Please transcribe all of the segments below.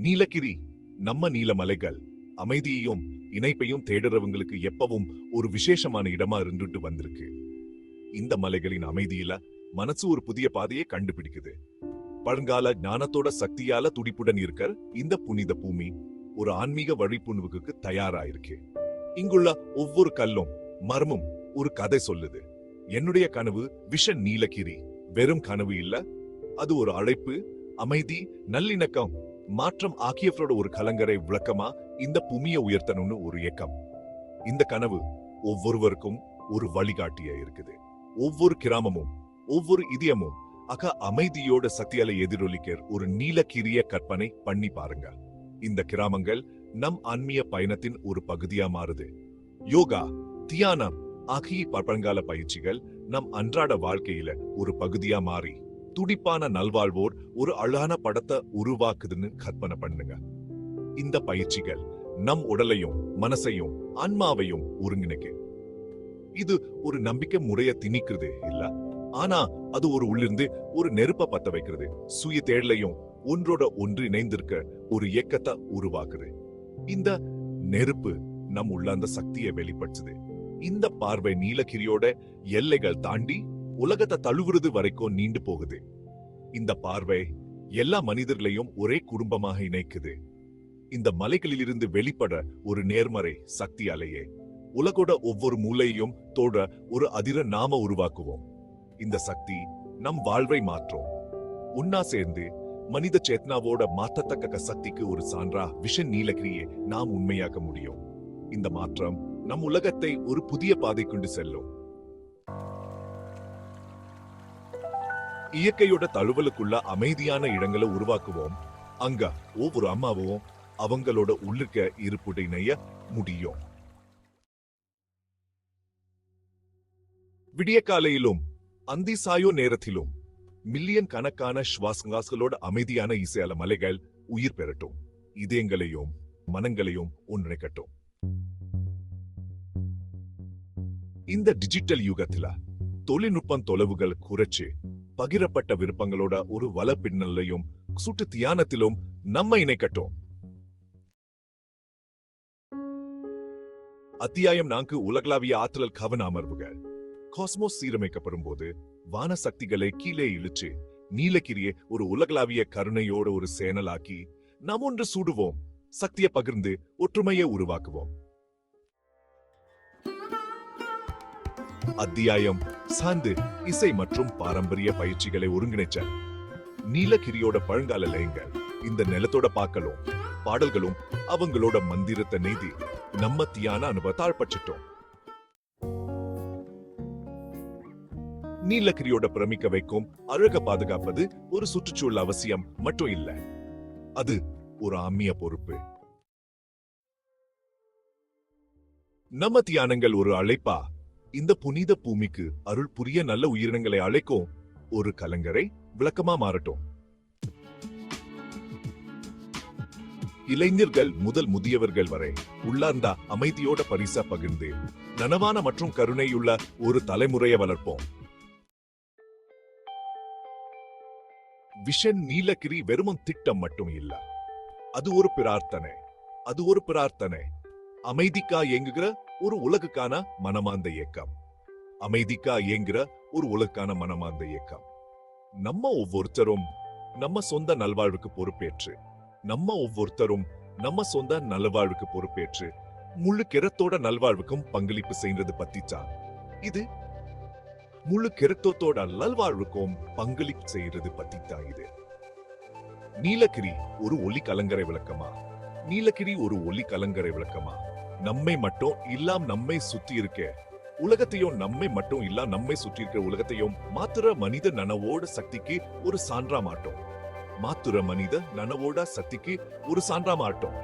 நீலகிரி நம்ம நீலமலைகள். அமைதியையும் இணைப்பையும் தேடுறவங்களுக்கு எப்பவும் ஒரு விசேஷமான இடமா இருந்துட்டு வந்திருக்கு. இந்த மலைகளின் அமைதியில மனசு ஒரு புதிய பாதையை கண்டுபிடிக்குது. பழங்கால ஞானத்தோட சக்தியால துடிப்புடன் இருக்க இந்த புனித பூமி ஒரு ஆன்மீக வழிப்புணர்வுக்கு தயாரா இருக்கு இங்குள்ள ஒவ்வொரு கல்லும் மர்மம் ஒரு கதை சொல்லுது. என்னுடைய கனவு விஷ நீலகிரி. வெறும் கனவு இல்ல அது ஒரு அழைப்பு அமைதி நல்லிணக்கம் மாற்றம் ஆகியவரோட ஒரு கலங்கரை விளக்கமா இந்த பூமியை உயர்த்தணும்னு ஒரு இயக்கம். இந்த கனவு ஒவ்வொருவருக்கும் ஒரு வழிகாட்டியா இருக்குது. ஒவ்வொரு கிராமமும் ஒவ்வொரு இதயமும் அக அமைதியோட சக்தியால எதிரொலிக்க ஒரு நீலக்கிரிய கற்பனை பண்ணி பாருங்க. இந்த கிராமங்கள் நம் ஆன்மீக பயணத்தின் ஒரு பகுதியா மாறுது. யோகா தியானம் ஆகிய பழங்கால பயிற்சிகள் நம் அன்றாட வாழ்க்கையில ஒரு பகுதியா மாறி துடிப்பான நல்வாழ்வோர் ஒரு அழகான படத்தை உருவாக்குதுன்னு கற்பனை பண்ணுங்க. இந்த பயிற்சிகள் நம் உடலையும் மனசையும் ஆன்மாவையும் ஒருங்கிணைக்க. இது ஒரு நம்பிக்கை முறைய திணிக்கிறது இல்ல. ஆனா அது ஒரு உள்ளிருந்து ஒரு நெருப்ப பத்த வைக்கிறது. சுய தேடலையும் ஒன்றோட ஒன்று இணைந்திருக்க ஒரு இயக்கத்தை உருவாக்குது. இந்த நெருப்பு நம் உள்ள அந்த சக்தியை வெளிப்படுத்துது. இந்த பார்வை நீலகிரியோட எல்லைகள் தாண்டி உலகத்தை தழுவுறது வரைக்கும் நீண்டு போகுது. இந்த பார்வை எல்லா மனிதர்களையும் ஒரே குடும்பமாக இணைக்குது. இந்த மலைகளிலிருந்து வெளிப்பட ஒரு நேர்மறை சக்தி அலையே. உலகோட ஒவ்வொரு மூலையையும் தோட ஒரு அதிர நாம உருவாக்குவோம். இந்த சக்தி நம் வாழ்வை மாற்றும். உன்னா சேர்ந்து மனித சேத்னாவோட மாற்றத்தக்க சக்திக்கு ஒரு சான்றா விஷன் நீலகிரியை நாம் உண்மையாக்க முடியும். இந்த மாற்றம் நம் உலகத்தை ஒரு புதிய பாதை கொண்டு செல்லும். இயற்கையோட தழுவலுக்குள்ள அமைதியான இடங்களை உருவாக்குவோம். அங்க ஒவ்வொரு அம்மாவும் அவங்களோட உள்ளுக்க இருப்புட முடியும். விடிய காலையிலும் அந்தி சாயோ நேரத்திலும் மில்லியன் கணக்கான சுவாசங்காசுகளோட அமைதியான இசையால மலைகள் உயிர் பெறட்டும். இதயங்களையும் மனங்களையும் ஒன்றிணைக்கட்டும். இந்த டிஜிட்டல் யுகத்துல தொழில்நுட்பம் தொலைவுகள் குறைச்சு பகிரப்பட்ட விருப்பங்களோட ஒரு வல பின்னலையும் சுட்டு தியானத்திலும் நம்ம இணைக்கட்டும். அத்தியாயம் நான்கு உலகளாவிய ஆற்றல் கவன அமர்வுகள் காஸ்மோஸ் சீரமைக்கப்படும் போது வான சக்திகளை கீழே இழுச்சு நீலகிரியை ஒரு உலகளாவிய கருணையோட ஒரு சேனலாக்கி நாம் ஒன்று சூடுவோம் சக்தியை பகிர்ந்து ஒற்றுமையை உருவாக்குவோம். அத்தியாயம் சார்ந்து இசை மற்றும் பாரம்பரிய பயிற்சிகளை ஒருங்கிணைச்ச நீலகிரியோட பழங்கால லயங்கள் இந்த நிலத்தோட பாக்களும் பாடல்களும் அவங்களோட மந்திரத்தை நெய்தி நம்ம தியான அனுபவத்தால் பற்றிட்டோம் நீலகிரியோட பிரமிக்க வைக்கும் அழக பாதுகாப்பது ஒரு சுற்றுச்சூழல் அவசியம் மட்டும் இல்ல. அது ஒரு அம்மிய பொறுப்பு. நம்ம தியானங்கள் ஒரு அழைப்பா இந்த புனித பூமிக்கு அருள் புரிய நல்ல உயிரினங்களை அழைக்கும் ஒரு கலங்கரை விளக்கமா மாறட்டும். இளைஞர்கள் முதல் முதியவர்கள் வரை உள்ளார்ந்த அமைதியோட பரிசா பகிர்ந்து நனவான மற்றும் கருணையுள்ள ஒரு தலைமுறையை வளர்ப்போம். விஷன் நீலகிரி வெறும் திட்டம் மட்டும் இல்ல. அது ஒரு பிரார்த்தனை. அது ஒரு பிரார்த்தனை. அமைதிக்கா இயங்குகிற ஒரு உலகுக்கான மனமார்ந்த இயக்கம். அமைதிக்கா இயங்குகிற ஒரு உலகுக்கான மனமார்ந்த இயக்கம். நம்ம ஒவ்வொருத்தரும் நம்ம சொந்த நல்வாழ்வுக்கு பொறுப்பேற்று நம்ம ஒவ்வொருத்தரும் நம்ம சொந்த நல்வாழ்வுக்கு பொறுப்பேற்று முழு கிரத்தோட நல்வாழ்வுக்கும் பங்களிப்பு செய்யறது பத்திச்சான் இது முழு கிரத்தோத்தோட நல்வாழ்வுக்கும் பங்களிப்பு செய்யறது பத்திதான் இது. நீலகிரி ஒரு ஒலி கலங்கரை விளக்கமா? நீலகிரி ஒரு ஒலி கலங்கரை விளக்கமா? நம்மை மட்டும் இல்லாம் நம்மை சுத்தி இருக்க. உலகத்தையும் நம்மை மட்டும் இல்ல நம்மை சுற்றி இருக்கிற உலகத்தையும் மாத்திர மனித நனவோட சக்திக்கு ஒரு சான்றா மாட்டோம். மாத்திர மனித நனவோட சக்திக்கு ஒரு சான்றா மாட்டோம்.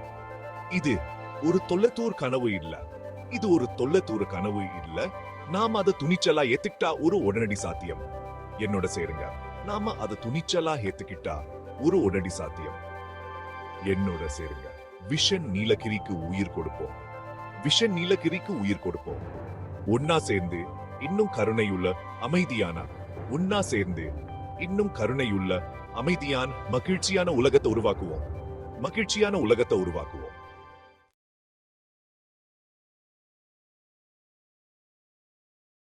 இது ஒரு தொல்லத்தூர் கனவு இல்ல. இது ஒரு தொல்லத்தூர் கனவு இல்ல. நாம அதை துணிச்சலா ஏத்துக்கிட்டா ஒரு உடனடி சாத்தியம். என்னோட சேருங்க. நாம அதை துணிச்சலா ஏத்துக்கிட்டா ஒரு உடனடி சாத்தியம். என்னோட சேருங்க. விஷன் நீலகிரிக்கு உயிர் கொடுப்போம். விஷன் நீலகிரிக்கு உயிர் கொடுப்போம். ஒன்னா சேர்ந்து இன்னும் கருணையுள்ள அமைதியான ஒன்னா சேர்ந்து இன்னும் கருணையுள்ள அமைதியான மகிழ்ச்சியான உலகத்தை உருவாக்குவோம். மகிழ்ச்சியான உலகத்தை உருவாக்குவோம்.